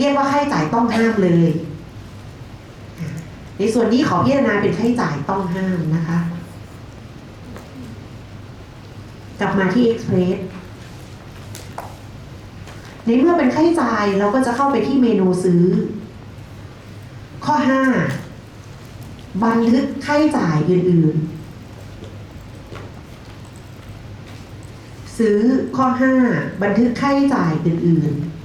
เรียกว่าค่าใช้จ่ายต้องห้ามเลย ในส่วนนี้ขอพิจารณาเป็นค่าใช้จ่ายต้องห้ามนะคะ กลับมาที่ Express ในเมื่อเป็นค่าใช้จ่ายเราก็จะเข้าไปที่เมนูซื้อ ข้อ 5 บันทึกค่าใช้จ่ายอื่น ๆ ซื้อข้อ 5 บันทึกค่าใช้จ่ายอื่น ๆ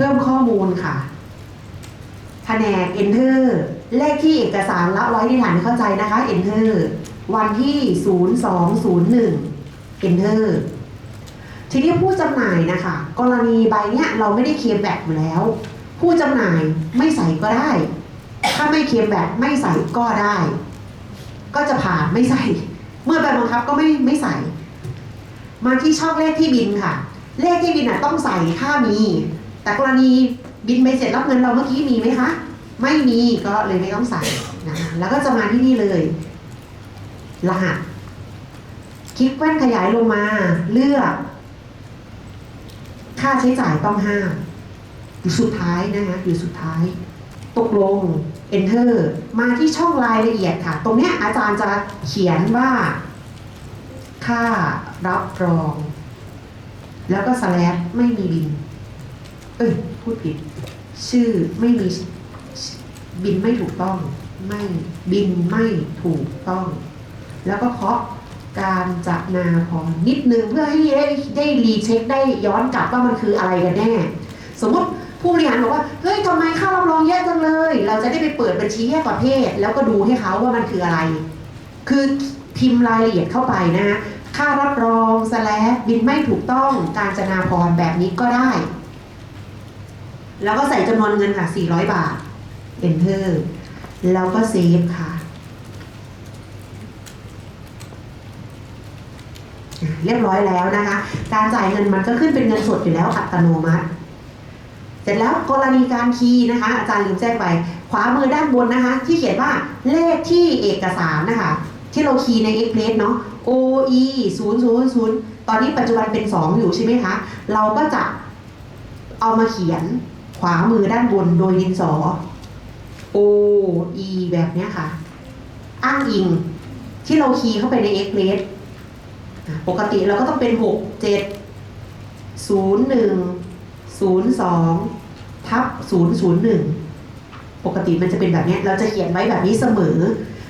พิ่มข้อมูลค่ะแผนก Enter เลขที่เอกสารละไว้ในฐานเข้าใจนะคะ Enter วันที่ 0201 Enter ทีนี้ผู้จำหน่ายนะคะ กรณีใบเนี้ยเราไม่ได้เคลมแบบอยู่แล้ว ผู้จำหน่ายไม่ใส่ก็ได้ ถ้าไม่เคลมแบบไม่ใส่ก็ได้ ก็จะผ่านไม่ใส่ เมื่อใบบังคับก็ไม่ไม่ใส่ มาที่ช่องเลขที่บินค่ะ เลขที่บินอะต้องใส่ถ้ามี แต่กรณีบินไปเสร็จรับเงินเราเมื่อกี้มีไหมคะ ไม่มีก็เลยไม่ต้องใส่นะคะแล้วก็จะมาที่นี่เลย รหัส คลิกแว่นขยายลงมา เลือก ค่าใช้จ่ายต้องห้ามอยู่สุดท้ายนะคะอยู่สุดท้าย ตกลง enter มาที่ช่องรายละเอียดค่ะ ตรงนี้อาจารย์จะเขียนว่า ค่ารับรอง แล้วก็ slash ไม่มีบิน เอ้ยพูดผิด ชื่อไม่มีบินไม่ถูกต้อง ไม่บินไม่ถูกต้อง แล้วก็เคาะการจับนาพรนิดนึงเพื่อให้ได้ได้รีเช็คได้ย้อนกลับว่ามันคืออะไรกันแน่ สมมติผู้บริหารบอกว่าเฮ้ยทำไมค่ารับรองแยกจังเลย เราจะได้ไปเปิดบัญชีแยกประเภท แล้วก็ดูให้เขาว่ามันคืออะไร คือพิมพ์รายละเอียดเข้าไปนะฮะค่ารับรองสแลบบินไม่ถูกต้องการจนาพรแบบนี้ก็ได้ แล้วก็ใส่จำนวนเงินค่ะ 400 บาท enter แล้วก็เซฟค่ะ เรียบร้อยแล้วนะคะ การจ่ายเงินมันก็ขึ้นเป็นเงินสดอยู่แล้วอัตโนมัติ เสร็จแล้วกรณีการคีย์นะคะ อาจารย์ลืมแจ้งไป ขวามือด้านบนนะคะ ที่เขียนว่าเลขที่เอกสารนะคะ ที่เราคีย์ใน Express เนาะ OE 0 0 0ตอนนี้ปัจจุบันเป็น 2 อยู่ใช่ไหมคะ เราก็จะเอามาเขียน ขวามือด้านบนโดยดินสอ OE แบบเนี้ยค่ะ อ้างอิงที่เราคีย์เข้าไปใน Express อะปกติเราก็ต้องเป็น 6 7 0 1 0 2ทับ0 0 1 ปกติมันจะเป็นแบบนี้ เราจะเขียนไว้แบบนี้เสมอ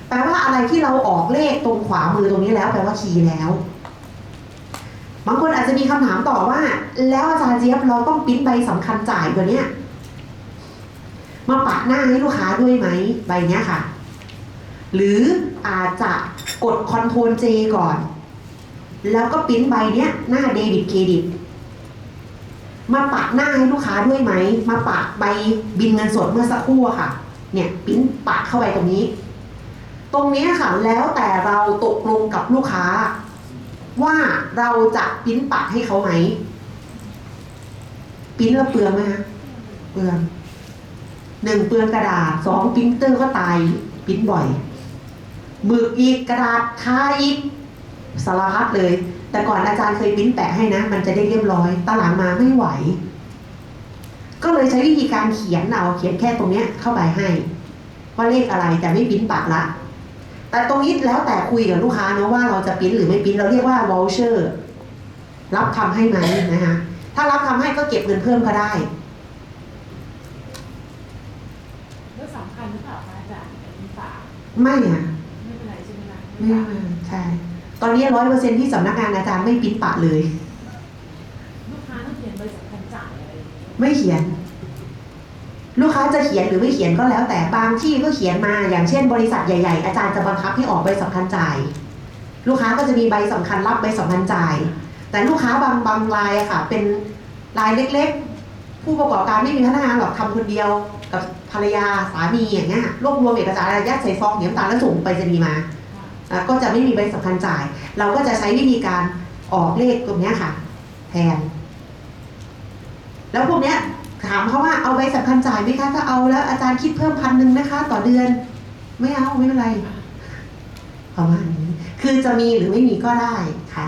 แปลว่าอะไรที่เราออกเลขตรงขวามือตรงนี้แล้วแปลว่าคีย์แล้ว บางคนอาจจะมีคำถามต่อว่า แล้วอาจารย์เจี๊ยบเราต้องปิ้นใบสำคัญจ่ายตัวเนี้ย มาปะหน้าให้ลูกค้าด้วยไหมใบเนี้ยค่ะ หรืออาจจะกด Ctrl J ก่อน แล้วก็ปิ้นใบเนี้ยหน้าเดบิตเครดิตมาปะหน้าให้ลูกค้าด้วยไหม มาปะใบบินเงินสดเมื่อสักครู่ค่ะ เนี่ยปิ้นปะเข้าไปตรงนี้ ตรงนี้ค่ะแล้วแต่เราตกลงกับลูกค้า ว่าเราจะปิ้นปะให้เขาไหมปิ้นแล้วเปลืองไหมคะเปลือง หนึ่งเปลืองกระดาษสองปรินเตอร์ก็ตายปริ้นบ่อยหมึกอีกกระดาษคาอีกสารพัดเลย แต่ก่อนอาจารย์เคยปริ้นแปะให้นะ มันจะได้เรียบร้อยตอหลังมาไม่ไหว ก็เลยใช้วิธีการเขียนเอาเขียนแค่ตรงเนี้ยเข้าไปให้ว่าเลขอะไรแต่ไม่ปริ้นปะละ แต่ตรงนี้แล้วแต่คุยกับลูกค้าเนาะว่าเราจะปริ้นหรือไม่ปริ้นเราเรียกว่า voucher รับทำให้ไหมนะคะถ้ารับทำให้ก็เก็บเงินเพิ่มก็ได้ เรื่องสำคัญหรือเปล่าคะอาจารย์อันนี้ฝาก ไม่อะไม่เป็นไรใช่ไหมคะไม่ไม่ใช่ ตอนนี้ร้อยเปอร์เซ็นที่สำนักงานอาจารย์ไม่ปริ้นปะเลย ลูกค้าต้องเขียนใบสำคัญจ่ายอะไรอย่างเงี้ยไม่เขียน ลูกค้าจะเขียนหรือไม่เขียนก็แล้ว แต่บางที่ก็เขียนมาอย่างเช่น บริษัทใหญ่ๆ อาจารย์จะบังคับให้ออกใบสำคัญจ่าย ลูกค้าก็จะมีใบสำคัญรับใบสำคัญจ่าย แต่ลูกค้าบางบางรายอะค่ะ เป็นรายเล็ก ๆ ผู้ประกอบการไม่มีพนักงานหรอกทำคนเดียวกับภรรยาสามีอย่างเงี้ยรวบรวมเอกสารยัดใส่ซองเดี๋ยวตาแล้วส่งไปรษณีมาก็จะไม่มีใบสำคัญจ่าย เราก็จะใช้วิธีการออกเลขตรงนี้ค่ะ แทน แล้วพวกเนี้ยถามเขาว่าเอาใบสำคัญจ่ายไหมคะถ้าเอาแล้วอาจารย์คิดเพิ่มพันหนึ่งนะคะ ต่อเดือน ไม่เอาไม่เป็นไรประมาณนี้ คือจะมีหรือไม่มีก็ได้ค่ะ